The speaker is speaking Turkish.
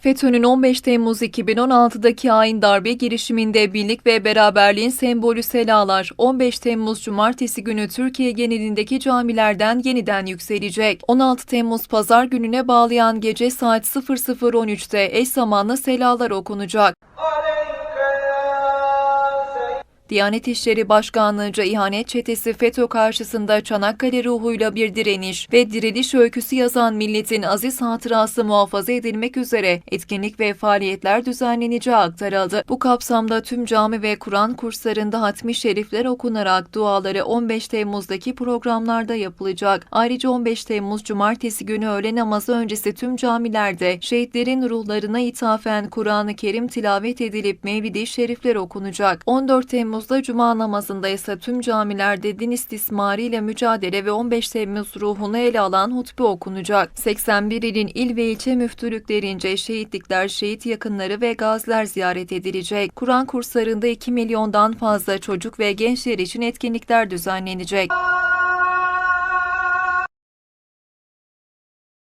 FETÖ'nün 15 Temmuz 2016'daki hain darbe girişiminde birlik ve beraberliğin sembolü selalar 15 Temmuz Cumartesi günü Türkiye genelindeki camilerden yeniden yükselecek. 16 Temmuz Pazar gününe bağlayan gece saat 00.13'te eş zamanlı selalar okunacak. Diyanet İşleri Başkanlığı'nca ihanet çetesi FETÖ karşısında Çanakkale ruhuyla bir direniş ve diriliş öyküsü yazan milletin aziz hatırası muhafaza edilmek üzere etkinlik ve faaliyetler düzenleneceği aktarıldı. Bu kapsamda tüm cami ve Kur'an kurslarında hatmi şerifler okunarak duaları 15 Temmuz'daki programlarda yapılacak. Ayrıca 15 Temmuz Cumartesi günü öğle namazı öncesi tüm camilerde şehitlerin ruhlarına ithafen Kur'an-ı Kerim tilavet edilip Mevlid-i Şerifler okunacak. 14 Temmuz'da Cuma namazında ise tüm camilerde din istismarıyla mücadele ve 15 Temmuz ruhunu ele alan hutbe okunacak. 81 ilin il ve ilçe müftülüklerince şehitlikler, şehit yakınları ve gaziler ziyaret edilecek. Kur'an kurslarında 2 milyondan fazla çocuk ve gençler için etkinlikler düzenlenecek.